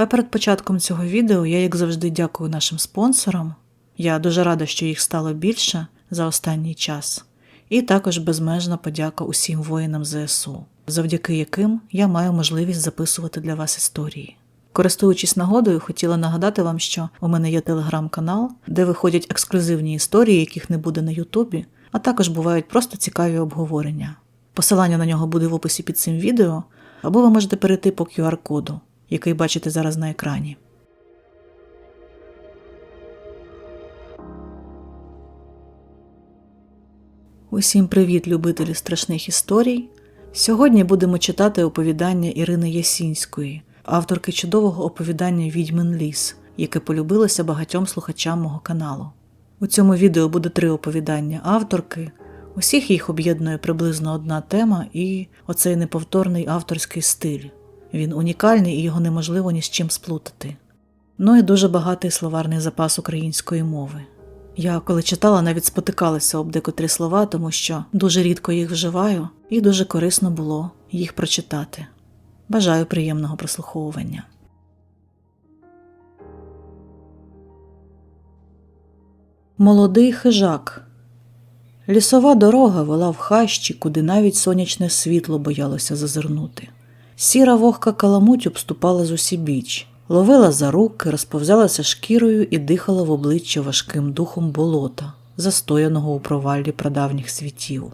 А перед початком цього відео я, як завжди, дякую нашим спонсорам. Я дуже рада, що їх стало більше за останній час. І також безмежна подяка усім воїнам ЗСУ, завдяки яким я маю можливість записувати для вас історії. Користуючись нагодою, хотіла нагадати вам, що у мене є телеграм-канал, де виходять ексклюзивні історії, яких не буде на Ютубі, а також бувають просто цікаві обговорення. Посилання на нього буде в описі під цим відео, або ви можете перейти по QR-коду, який бачите зараз на екрані. Усім привіт, любителі страшних історій. Сьогодні будемо читати оповідання Ірини Ясінської, авторки чудового оповідання Відьмин ліс, яке полюбилося багатьом слухачам мого каналу. У цьому відео буде три оповідання авторки. Усіх їх об'єднує приблизно одна тема і оцей неповторний авторський стиль. Він унікальний і його неможливо ні з чим сплутати. Ну і дуже багатий словарний запас української мови. Я коли читала, навіть спотикалася об декотрі слова, тому що дуже рідко їх вживаю, і дуже корисно було їх прочитати. Бажаю приємного прослуховування. Молодий хижак. Лісова дорога вела в хащі, куди навіть сонячне світло боялося зазирнути. Сіра вогка каламуть обступала з усібіч, ловила за руки, розповзалася шкірою і дихала в обличчя важким духом болота, застояного у проваллі прадавніх світів.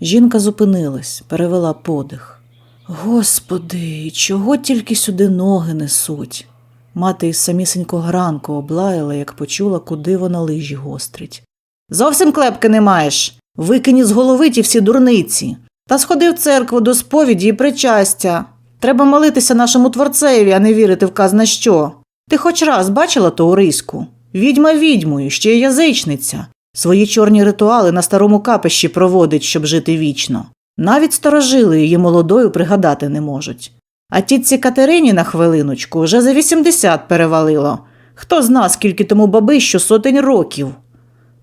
Жінка зупинилась, перевела подих. Господи, чого тільки сюди ноги несуть? Мати із самісенького ранку облаяла, як почула, куди вона лижі гострить. Зовсім клепки не маєш. Викині з голови ті всі дурниці. Та сходи в церкву до сповіді і причастя. Треба молитися нашому творцеві, а не вірити в казна що. Ти хоч раз бачила ту? Відьма відьмою, ще й язичниця. Свої чорні ритуали на старому капищі проводить, щоб жити вічно. Навіть старожили її молодою пригадати не можуть. А тітці Катерині на хвилиночку вже за 80 перевалило. Хто зна, скільки тому баби, що сотень років.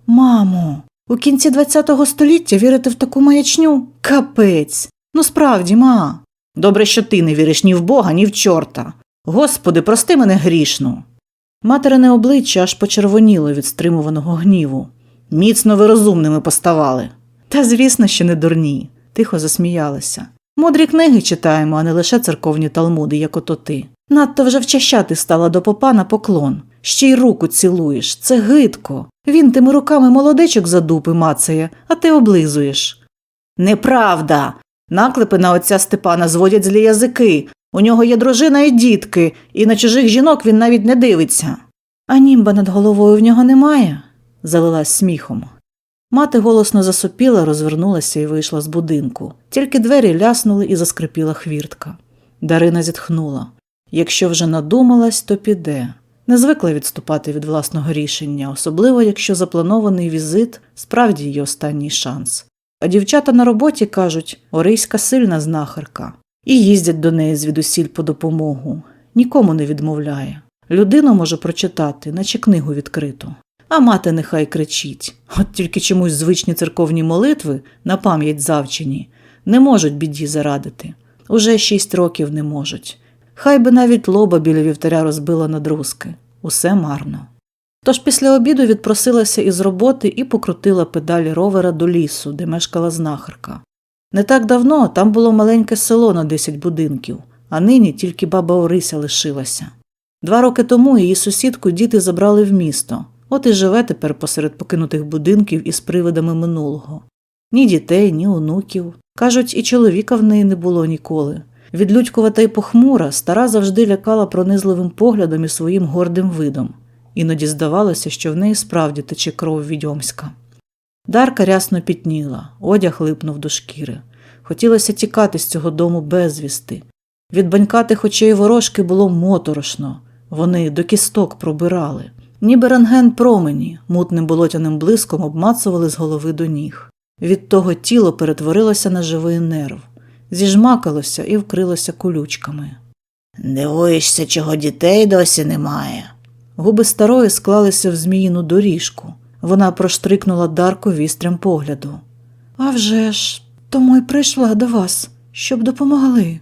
Мамо, у кінці ХХ століття вірити в таку маячню? Капець. Ну справді, ма. Добре, що ти не віриш ні в Бога, ні в чорта. Господи, прости мене грішну. Материне обличчя аж почервоніло від стримуваного гніву. Міцно ви розумними поставали. Та, звісно, що не дурні, тихо засміялася. Мудрі книги читаємо, а не лише церковні талмуди, як ото ти. Надто вже вчащати стала до попа на поклон. Ще й руку цілуєш. Це гидко. Він тими руками молодечок за дупи мацає, а ти облизуєш. Неправда. Наклепи на отця Степана зводять злі язики. У нього є дружина і дітки, і на чужих жінок він навіть не дивиться. А німба над головою в нього немає, залилась сміхом. Мати голосно засопіла, розвернулася і вийшла з будинку. Тільки двері ляснули і заскрипіла хвіртка. Дарина зітхнула. Якщо вже надумалась, то піде. Не звикла відступати від власного рішення, особливо якщо запланований візит справді її останній шанс. А дівчата на роботі кажуть, Орийська сильна знахарка, і їздять до неї звідусіль по допомогу. Нікому не відмовляє. Людину може прочитати, наче книгу відкриту. А мати нехай кричить. От тільки чомусь звичні церковні молитви на пам'ять завчені не можуть біді зарадити. Уже шість років не можуть. Хай би навіть лоба біля вівтаря розбила на друзки. Усе марно. Тож після обіду відпросилася із роботи і покрутила педалі ровера до лісу, де мешкала знахарка. Не так давно там було маленьке село на 10 будинків, а нині тільки баба Орися лишилася. Два роки тому її сусідку діти забрали в місто, от і живе тепер посеред покинутих будинків із привидами минулого. Ні дітей, ні онуків. Кажуть, і чоловіка в неї не було ніколи. Відлюдькувата й похмура, стара завжди лякала пронизливим поглядом і своїм гордим видом. Іноді здавалося, що в неї справді тече кров відьомська. Дарка рясно пітніла, одяг липнув до шкіри. Хотілося тікати з цього дому безвісти. Від банькатих очей ворожки було моторошно, вони до кісток пробирали. Ніби рентген промені, мутним болотяним блиском обмацували з голови до ніг. Від того тіло перетворилося на живий нерв, зіжмакалося і вкрилося колючками. Дивуєшся, чого дітей досі немає. Губи старої склалися в зміїну доріжку. Вона проштрикнула Дарку вістрям погляду. «А вже ж, тому й прийшла до вас, щоб допомогли,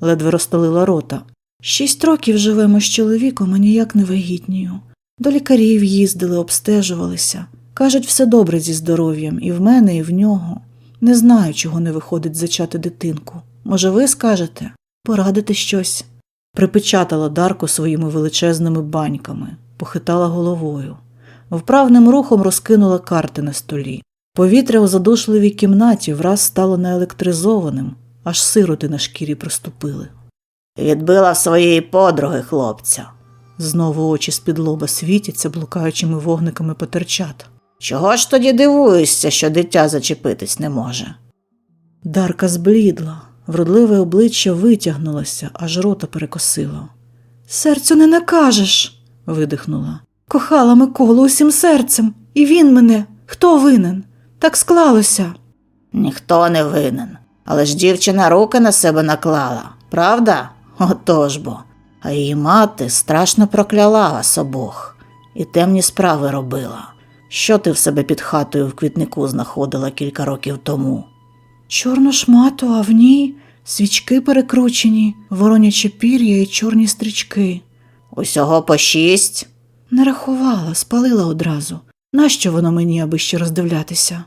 ледве розтолила рота. Шість років живемо з чоловіком, а ніяк не вагітнію. До лікарів їздили, обстежувалися. Кажуть, все добре зі здоров'ям, і в мене, і в нього. Не знаю, чого не виходить зачати дитинку. Може, ви скажете? Порадите щось. Припечатала Дарку своїми величезними баньками, похитала головою. Вправним рухом розкинула карти на столі. Повітря у задушливій кімнаті враз стало наелектризованим, аж сироти на шкірі проступили. Відбила своєї подруги хлопця. Знову очі з-під лоба світяться блукаючими вогниками потерчат. Чого ж тоді дивуєшся, що дитя зачепитись не може? Дарка зблідла, вродливе обличчя витягнулося, аж рота перекосило. Серцю не накажеш, видихнула. Кохала Миколу усім серцем, і він мене. Хто винен? Так склалося. Ніхто не винен. Але ж дівчина руки на себе наклала, правда? Отож бо. А її мати страшно прокляла вас обох і темні справи робила. Що ти в себе під хатою в квітнику знаходила кілька років тому? Чорну шмату, а в ній свічки перекручені, вороняче пір'я і чорні стрічки. Усього по шість. Не рахувала, спалила одразу. Нащо воно мені, аби ще роздивлятися?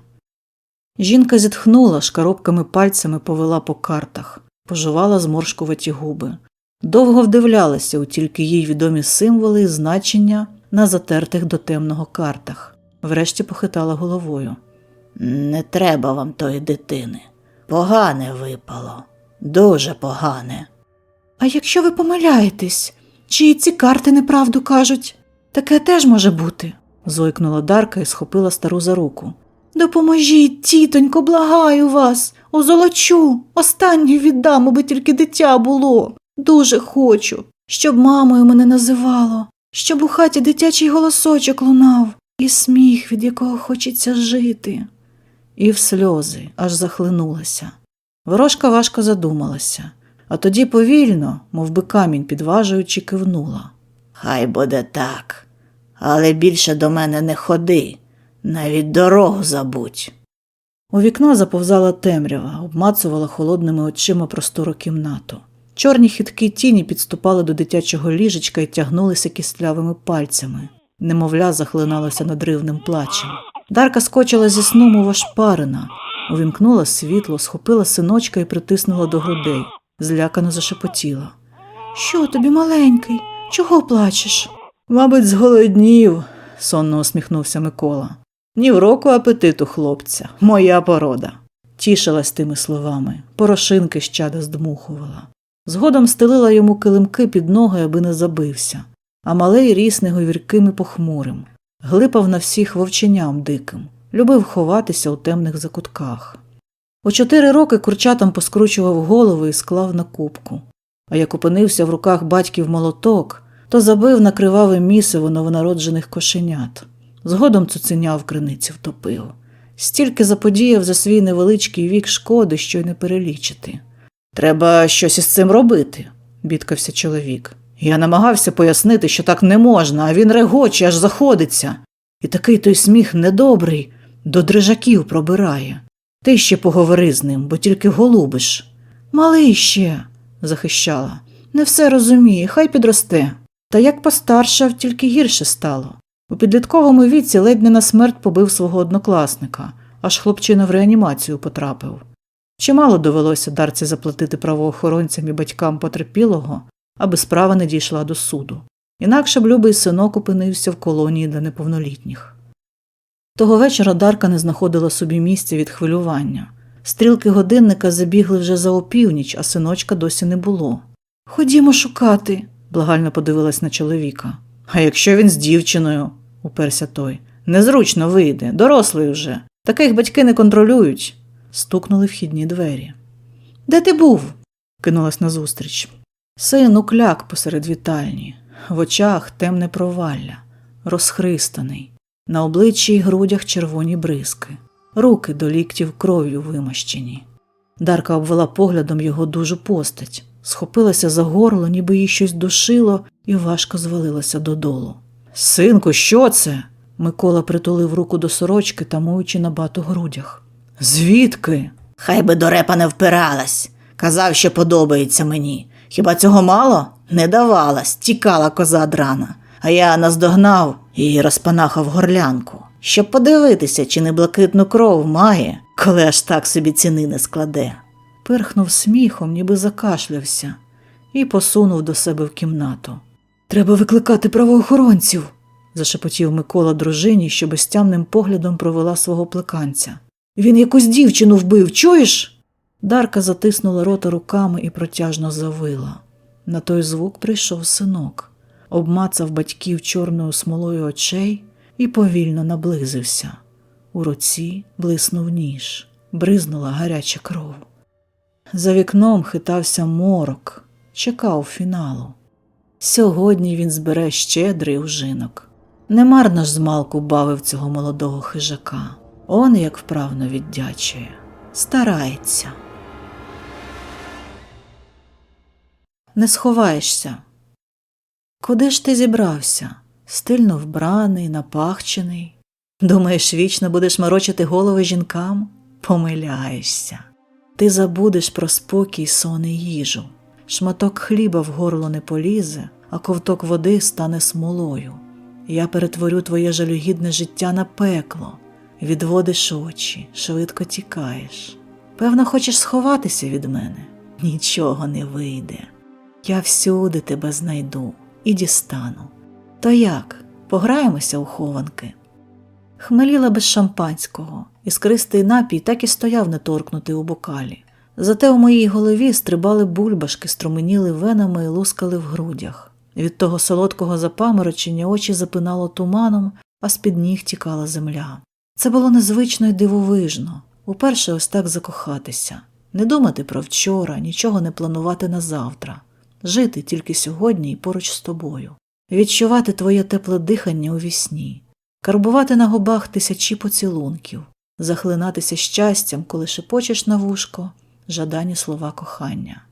Жінка зітхнула, шкаробками пальцями повела по картах, пожувала зморшкуваті губи. Довго вдивлялася у тільки їй відомі символи і значення на затертих до темного картах. Врешті похитала головою. Не треба вам тої дитини. Погане випало. Дуже погане. А якщо ви помиляєтесь, чи ці карти неправду кажуть? Таке теж може бути, зойкнула Дарка і схопила стару за руку. Допоможіть, тітонько, благаю вас, озолочу, останню віддам, аби тільки дитя було. Дуже хочу, щоб мамою мене називало, щоб у хаті дитячий голосочок лунав, і сміх, від якого хочеться жити. І в сльози аж захлинулася. Ворожка важко задумалася, а тоді повільно, мов би камінь підважуючи, кивнула. Хай буде так. Але більше до мене не ходи, навіть дорогу забудь. У вікно заповзала темрява, обмацувала холодними очима простору кімнату. Чорні хиткі тіні підступали до дитячого ліжечка і тягнулися кістлявими пальцями. Немовля захлиналося надривним плачем. Дарка скочила зі сну, мов ошпарена, увімкнула світло, схопила синочка і притиснула до грудей, злякано зашепотіла. Що тобі, маленький? Чого плачеш? Мабуть, зголоднів, сонно усміхнувся Микола. Ні в року апетиту хлопця, моя порода. Тішилась тими словами, порошинки з чада здмухувала. Згодом стелила йому килимки під ноги, аби не забився, а малий ріс неговірким і похмурим, глипав на всіх вовченям диким, любив ховатися у темних закутках. У чотири роки курчатам поскручував голови і склав на кубку, а як опинився в руках батьків молоток, то забив на криваве місиво новонароджених кошенят. Згодом цуценя в криниці втопив. Стільки заподіяв за свій невеличкий вік шкоди, що й не перелічити. Треба щось із цим робити, бідкався чоловік. Я намагався пояснити, що так не можна, а він регоче, аж заходиться. І такий той сміх недобрий, до дрижаків пробирає. Ти ще поговори з ним, бо тільки голубиш. Малий ще, захищала. Не все розуміє, хай підросте. Та як постаршав, тільки гірше стало. У підлітковому віці ледь не на смерть побив свого однокласника, аж хлопчина в реанімацію потрапив. Чимало довелося дарці заплатити правоохоронцям і батькам потерпілого, аби справа не дійшла до суду. Інакше б любий синок опинився в колонії для неповнолітніх. Того вечора Дарка не знаходила собі місця від хвилювання. Стрілки годинника забігли вже за опівніч, а синочка досі не було. Ходімо шукати, благально подивилась на чоловіка. А якщо він з дівчиною, уперся той. Незручно вийде, дорослий вже. Таких батьки не контролюють. Стукнули вхідні двері. Де ти був? кинулась назустріч. Син укляк посеред вітальні, в очах темне провалля, розхристаний, на обличчі й грудях червоні бризки, руки до ліктів кров'ю вимащені. Дарка обвела поглядом його дужу постать, схопилася за горло, ніби їй щось душило, і важко звалилася додолу. Синку, що це? Микола притулив руку до сорочки, тамуючи на бату грудях. Звідки? Хай би до репа не впиралась. Казав, що подобається мені. Хіба цього мало? Не давалась, тікала коза драна, а я наздогнав і розпанахав горлянку, щоб подивитися, чи не блакитну кров має, коли аж так собі ціни не складе. Пирхнув сміхом, ніби закашлявся, і посунув до себе в кімнату. Треба викликати правоохоронців, зашепотів Микола дружині, що безтямним поглядом провела свого плеканця. Він якусь дівчину вбив, чуєш? Дарка затиснула рота руками і протяжно завила. На той звук прийшов синок, обмацав батьків чорною смолою очей і повільно наблизився. У руці блиснув ніж, бризнула гаряча кров. За вікном хитався морок, чекав фіналу. Сьогодні він збере щедрий ужинок. Немарно ж змалку бавив цього молодого хижака. Он як вправно віддячує, старається. Не сховаєшся. Куди ж ти зібрався? Стильно вбраний, напахчений. Думаєш, вічно будеш морочити голови жінкам? Помиляєшся. Ти забудеш про спокій, сон і їжу. Шматок хліба в горло не полізе, а ковток води стане смолою. Я перетворю твоє жалюгідне життя на пекло. Відводиш очі, швидко тікаєш. Певно, хочеш сховатися від мене? Нічого не вийде. Я всюди тебе знайду і дістану. То як? Пограємося у хованки? Хмеліла без шампанського, іскристий напій так і стояв неторкнутий у бокалі. Зате у моїй голові стрибали бульбашки, струменіли венами і лускали в грудях. Від того солодкого запаморочення очі запинало туманом, а з-під ніг тікала земля. Це було незвично й дивовижно. Уперше ось так закохатися, не думати про вчора, нічого не планувати на завтра, жити тільки сьогодні і поруч з тобою, відчувати твоє тепле дихання у вісні, карбувати на губах тисячі поцілунків, захлинатися щастям, коли шепочеш на вушко жадані слова кохання.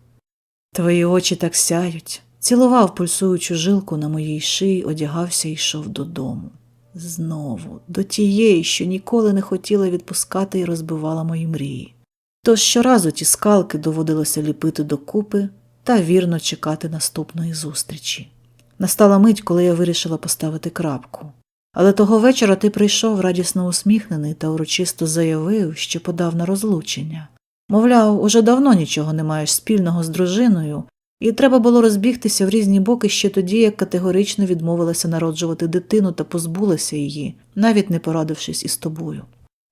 Твої очі так сяють, цілував пульсуючу жилку на моїй шиї, одягався і йшов додому. Знову, до тієї, що ніколи не хотіла відпускати і розбивала мої мрії. Тож щоразу ті скалки доводилося ліпити докупи та вірно чекати наступної зустрічі. Настала мить, коли я вирішила поставити крапку. Але того вечора ти прийшов радісно усміхнений та урочисто заявив, що подав на розлучення. Мовляв, уже давно нічого не маєш спільного з дружиною, і треба було розбігтися в різні боки ще тоді, як категорично відмовилася народжувати дитину та позбулася її, навіть не порадившись із тобою.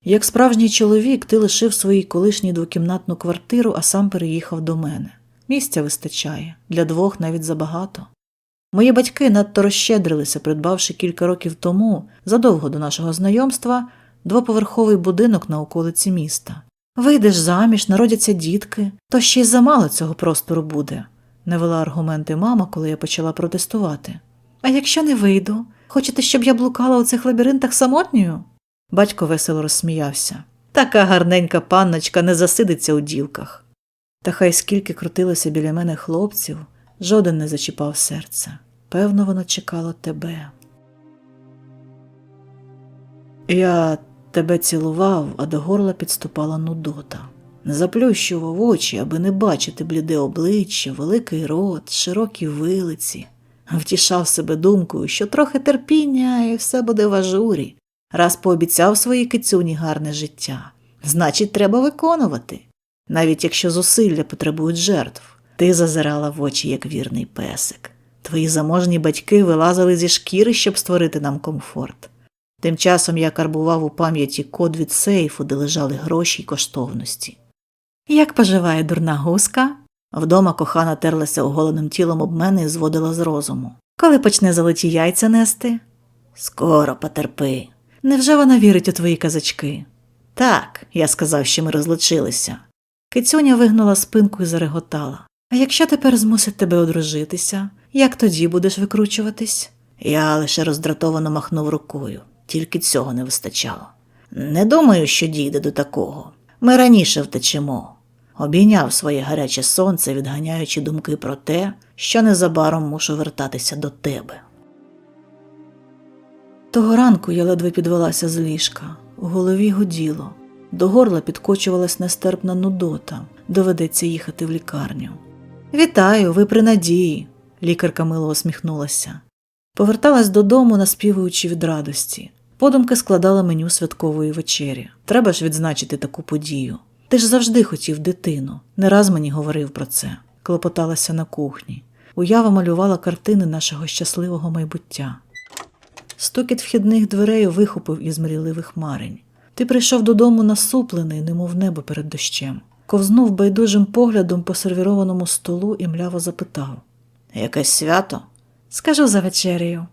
Як справжній чоловік, ти лишив своїй колишній двокімнатну квартиру, а сам переїхав до мене. Місця вистачає, для двох навіть забагато. Мої батьки надто розщедрилися, придбавши кілька років тому, задовго до нашого знайомства, двоповерховий будинок на околиці міста. Вийдеш заміж, народяться дітки, то ще й замало цього простору буде, не вела аргументи мама, коли я почала протестувати. А якщо не вийду, хочете, щоб я блукала у цих лабіринтах самотньою? Батько весело розсміявся. Така гарненька панночка не засидиться у дівках. Та хай скільки крутилося біля мене хлопців, жоден не зачіпав серце. Певно, воно чекало тебе. Я тебе цілував, а до горла підступала нудота. Заплющував очі, аби не бачити бліде обличчя, великий рот, широкі вилиці. Втішав себе думкою, що трохи терпіння і все буде в ажурі. Раз пообіцяв своїй кицюні гарне життя. Значить, треба виконувати. Навіть якщо зусилля потребують жертв. Ти зазирала в очі, як вірний песик. Твої заможні батьки вилазили зі шкіри, щоб створити нам комфорт. Тим часом я карбував у пам'яті код від сейфу, де лежали гроші й коштовності. Як поживає дурна гуска? Вдома кохана терлася оголеним тілом об мене і зводила з розуму. Коли почне золоті яйця нести? Скоро потерпи. Невже вона вірить у твої казачки? Так, я сказав, що ми розлучилися. Кицюня вигнула спинку і зареготала. А якщо тепер змусить тебе одружитися, як тоді будеш викручуватись? Я лише роздратовано махнув рукою, тільки цього не вистачало. Не думаю, що дійде до такого. Ми раніше втечемо. Обійняв своє гаряче сонце, відганяючи думки про те, що незабаром мушу вертатися до тебе. Того ранку я ледве підвелася з ліжка, у голові гуділо, до горла підкочувалась нестерпна нудота, доведеться їхати в лікарню. Вітаю, ви при надії, лікарка мило усміхнулася. Поверталась додому, наспівуючи від радості. Подумки складала меню святкової вечері. Треба ж відзначити таку подію. Ти ж завжди хотів дитину. Не раз мені говорив про це. Клопоталася на кухні. Уява малювала картини нашого щасливого майбуття. Стукіт вхідних дверей вихопив із мрійливих марень. Ти прийшов додому насуплений, немов небо перед дощем. Ковзнув байдужим поглядом по сервірованому столу і мляво запитав. Якесь свято? Скажу за вечерею.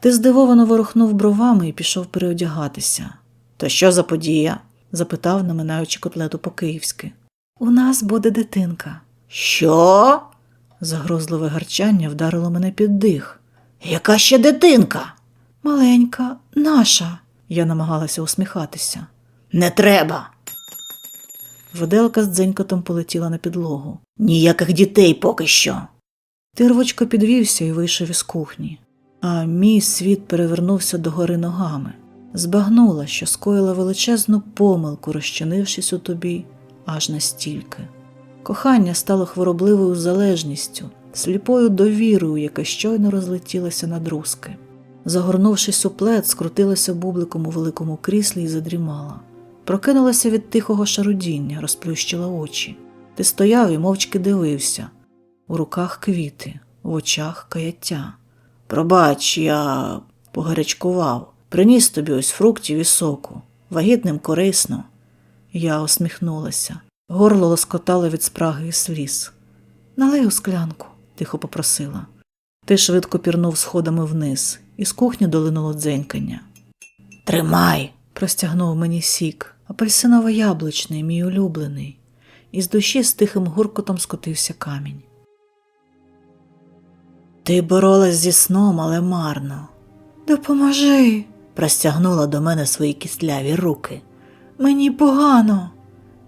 Ти здивовано ворухнув бровами і пішов переодягатися. То що за подія? запитав, наминаючи котлету по-київськи. У нас буде дитинка. Що? Загрозливе гарчання вдарило мене під дих. Яка ще дитинка? Маленька, наша. Я намагалася усміхатися. Не треба. Виделка з дзенькотом полетіла на підлогу. Ніяких дітей поки що. Ти рвочко підвівся і вийшов із кухні, а мій світ перевернувся догори ногами. Збагнула, що скоїла величезну помилку, розчинившись у тобі аж настільки. Кохання стало хворобливою залежністю, сліпою довірою, яка щойно розлетілася на друзки. Загорнувшись у плед, скрутилася бубликом у великому кріслі і задрімала. Прокинулася від тихого шарудіння, розплющила очі. Ти стояв і мовчки дивився. У руках квіти, в очах каяття. Пробач, я погарячкував. Приніс тобі ось фруктів і соку. Вагітним корисно. Я усміхнулася. Горло лоскотало від спраги і сліз. Налий у склянку, тихо попросила. Ти швидко пірнув сходами вниз, і з кухні долинуло дзенькання. Тримай. Простягнув мені сік, апельсиново-яблучний, мій улюблений, і з душі з тихим гуркотом скотився камінь. Ти боролась зі сном, але марно. Допоможи, Простягнула до мене свої кістляві руки. мені погано.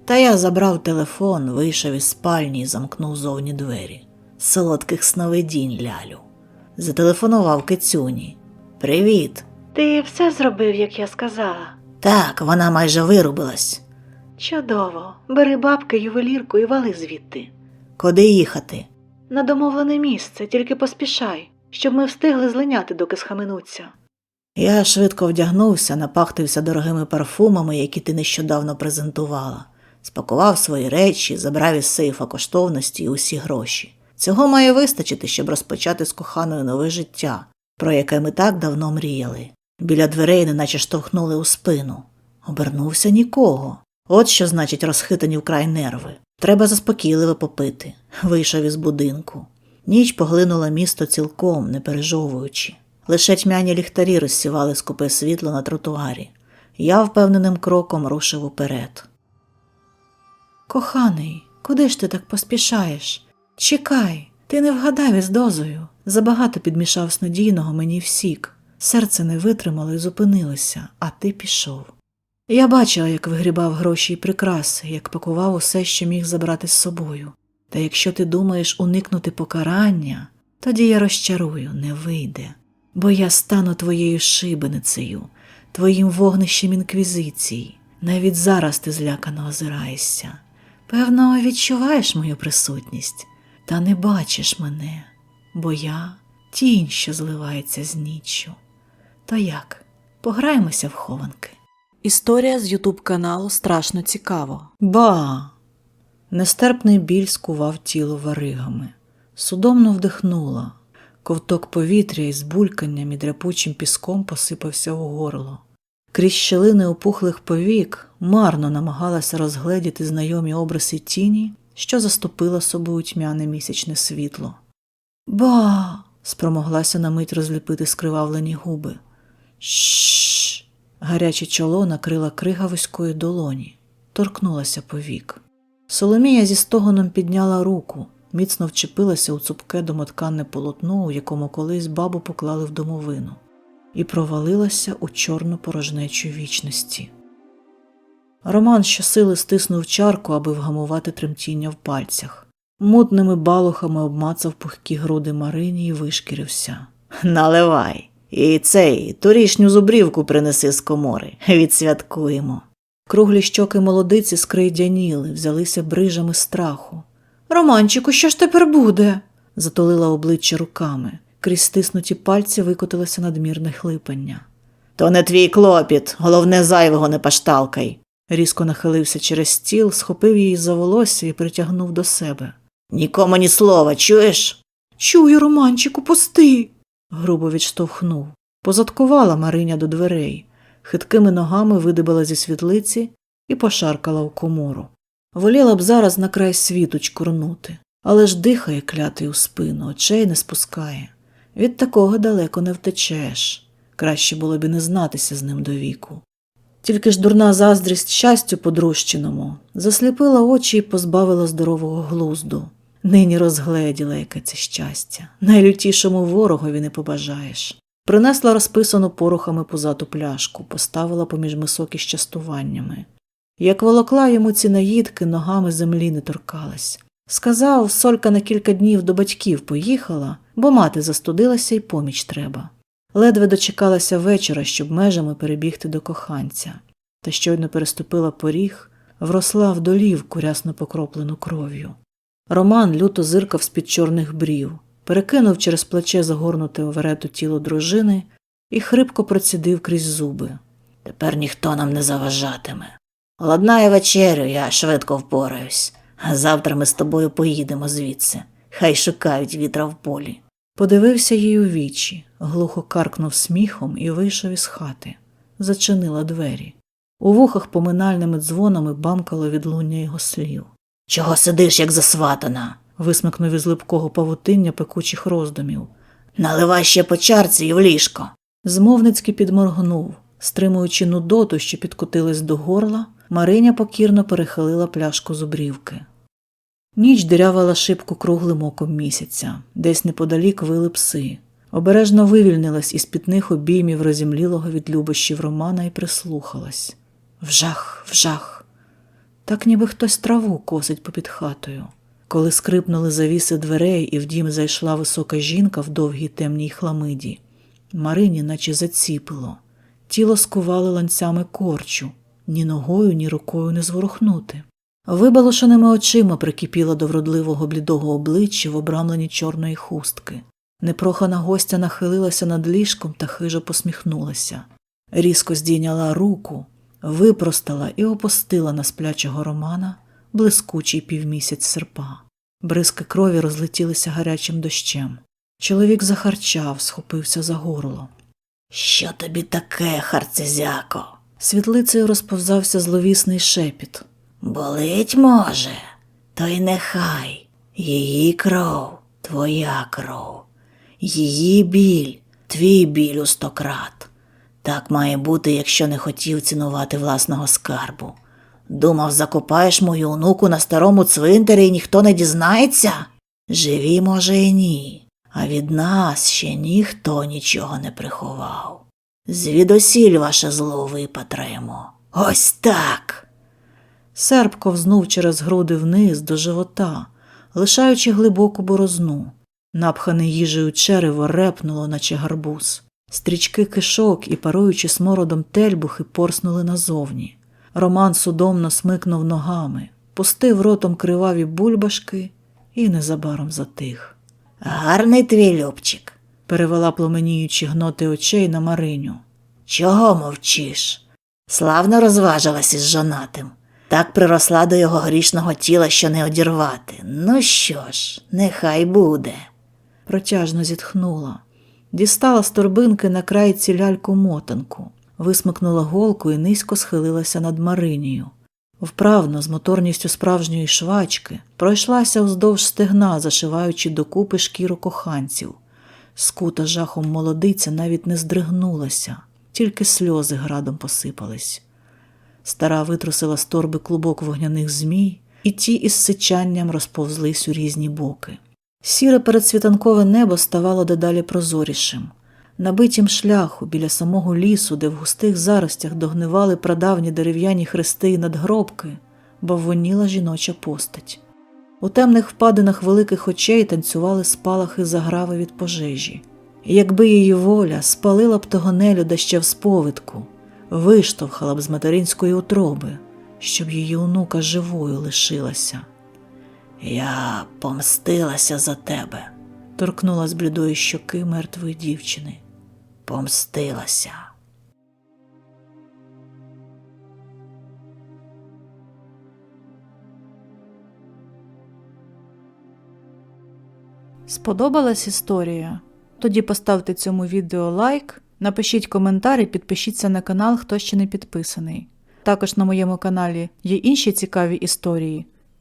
Та я забрав телефон, вийшов із спальні і замкнув зовні двері. Солодких сновидінь, лялю. Зателефонував кицюні. Привіт. Ти все зробив, як я сказала. Так, вона майже вирубилась. Чудово. Бери бабки, ювелірку і вали звідти. Куди їхати? На домовлене місце, тільки поспішай, щоб ми встигли злиняти, доки схаменуться. Я швидко вдягнувся, напахтився дорогими парфумами, які ти нещодавно презентувала, спакував свої речі, забрав із сейфа коштовності і усі гроші. Цього має вистачити, щоб розпочати з коханою нове життя, про яке ми так давно мріяли. Біля дверей неначе штовхнули у спину. Обернувся нікого. От що значить розхитані вкрай нерви. Треба заспокійливо попити. Вийшов із будинку. Ніч поглинула місто цілком, не пережовуючи. Лише тьмяні ліхтарі розсівали скупе світло на тротуарі. Я впевненим кроком рушив уперед. Коханий, куди ж ти так поспішаєш? Чекай, ти не вгадав із дозою. Забагато підмішав снодійного мені в сік. Серце не витримало і зупинилося, а ти пішов. Я бачила, як вигрібав гроші і прикраси, як пакував усе, що міг забрати з собою. Та якщо ти думаєш уникнути покарання, тоді я розчарую, не вийде, бо я стану твоєю шибеницею, твоїм вогнищем інквізиції. Навіть зараз ти злякано озираєшся. Певно, відчуваєш мою присутність, та не бачиш мене, бо я тінь, що зливається з ніччю. То як? Пограємося в хованки. Історія з Ютуб каналу страшно цікаво. Ба. Нестерпний біль скував тіло варигами. Судомно вдихнула. Ковток повітря із бульканням і дряпучим піском посипався у горло. Крізь щелини опухлих повік марно намагалася розгледіти знайомі обриси тіні, що заступила собою тьмяне місячне світло. Ба. спромоглася на мить розліпити скривавлені губи. Шш. Гаряче чоло накрила крига вузької долоні, торкнулася повік. Соломія зі стогоном підняла руку, міцно вчепилася у цупке домотканне полотно, у якому колись бабу поклали в домовину, і провалилася у чорну порожнечу вічності. Роман щосили стиснув чарку, аби вгамувати тремтіння в пальцях. Мутними балухами обмацав пухкі груди Марині і вишкірився. Наливай. І цей торішню зубрівку принеси з комори. Відсвяткуємо. Круглі щоки молодиці скрийдяніли, взялися брижами страху. Романчику, що ж тепер буде? затулила обличчя руками. Крізь стиснуті пальці викотилося надмірне хлипання. То не твій клопіт, головне зайвого не пашталкай. Різко нахилився через стіл, схопив її за волосся і притягнув до себе. Нікому ні слова, чуєш? Чую, Романчику, пусти. Грубо відштовхнув. Позадкувала Мариня до дверей, хиткими ногами видибала зі світлиці і пошаркала в комору. Воліла б зараз на край світу чкурнути, але ж дихає клятий у спину, очей не спускає. Від такого далеко не втечеш. Краще було б і не знатися з ним до віку. Тільки ж дурна заздрість щастю подружчиному засліпила очі і позбавила здорового глузду. Нині розгледіла, яке це щастя. Найлютішому ворогові не побажаєш. Принесла розписану порохами позату пляшку, поставила поміж мисок із частуваннями. Як волокла йому ці наїдки, ногами землі не торкалась. Сказав, солька на кілька днів до батьків поїхала, бо мати застудилася і поміч треба. Ледве дочекалася вечора, щоб межами перебігти до коханця, та щойно переступила поріг, вросла в долівку, рясно покроплену кров'ю. Роман люто зиркав з-під чорних брів, перекинув через плече загорнуте у верету тіло дружини і хрипко процідив крізь зуби. Тепер ніхто нам не заважатиме. Ладнає вечерю, я швидко впораюсь, а завтра ми з тобою поїдемо звідси. Хай шукають вітра в полі. Подивився їй у вічі, глухо каркнув сміхом і вийшов із хати. Зачинила двері. У вухах поминальними дзвонами бамкало відлуння його слів. Чого сидиш, як засватана? Висмикнув із липкого павутиння пекучих роздумів. Наливай ще по чарці і в ліжко. Змовницьки підморгнув, стримуючи нудоту, що підкотилась до горла, Мариня покірно перехилила пляшку зубрівки. Ніч дирявала шибку круглим оком місяця, десь неподалік вили пси. Обережно вивільнилась із пітних обіймів розімлілого від любощів Романа і прислухалась. Вжах, вжах. Так ніби хтось траву косить попід хатою. Коли скрипнули завіси дверей, і в дім зайшла висока жінка в довгій темній хламиді, Марині наче заціпило. Тіло скували ланцями корчу, ні ногою, ні рукою не зворухнути. Вибалошеними очима прикипіла до вродливого блідого обличчя в обрамленні чорної хустки. Непрохана гостя нахилилася над ліжком та хижо посміхнулася. Різко здійняла руку, випростала і опустила на сплячого Романа блискучий півмісяць серпа. Бризки крові розлетілися гарячим дощем. Чоловік захарчав, схопився за горло. Що тобі таке, харцезяко? Світлицею розповзався зловісний шепіт. Болить може, то й нехай. Її кров, твоя кров, її біль, твій біль у стократ. Так має бути, якщо не хотів цінувати власного скарбу. Думав, закопаєш мою онуку на старому цвинтарі і ніхто не дізнається? Живі, може, і ні, а від нас ще ніхто нічого не приховав. Звідосіль ваше зло випатремо. Ось так. Серп ковзнув через груди вниз до живота, лишаючи глибоку борозну. Напхане їжею черево репнуло, наче гарбуз. Стрічки кишок і, паруючи смородом тельбухи, порснули назовні. Роман судомно смикнув ногами, пустив ротом криваві бульбашки і незабаром затих. Гарний твій Любчик. Перевела пломеніючі гноти очей на Мариню. Чого мовчиш? Славно розважилась із жонатим. Так приросла до його грішного тіла, що не одірвати. Ну що ж, нехай буде. Протяжно зітхнула. Дістала з торбинки на крайці ляльку мотанку, висмикнула голку і низько схилилася над Маринію. Вправно, з моторністю справжньої швачки, пройшлася вздовж стегна, зашиваючи докупи шкіру коханців. Скута жахом молодиця навіть не здригнулася, тільки сльози градом посипались. Стара витрусила з торби клубок вогняних змій, і ті із сичанням розповзлись у різні боки. Сіре передсвітанкове небо ставало дедалі прозорішим. На битім шляху біля самого лісу, де в густих заростях догнивали прадавні дерев'яні хрести і надгробки, бавоніла жіноча постать. У темних впадинах великих очей танцювали спалахи заграви від пожежі. Якби її воля спалила б того нелюда ще в сповитку, виштовхала б з материнської утроби, щоб її онука живою лишилася. Я помстилася за тебе. торкнула з блідої щоки мертвої дівчини. Помстилася. Сподобалась історія? Тоді поставте цьому відео лайк, напишіть коментар і підпишіться на канал, хто ще не підписаний. Також на моєму каналі є інші цікаві історії.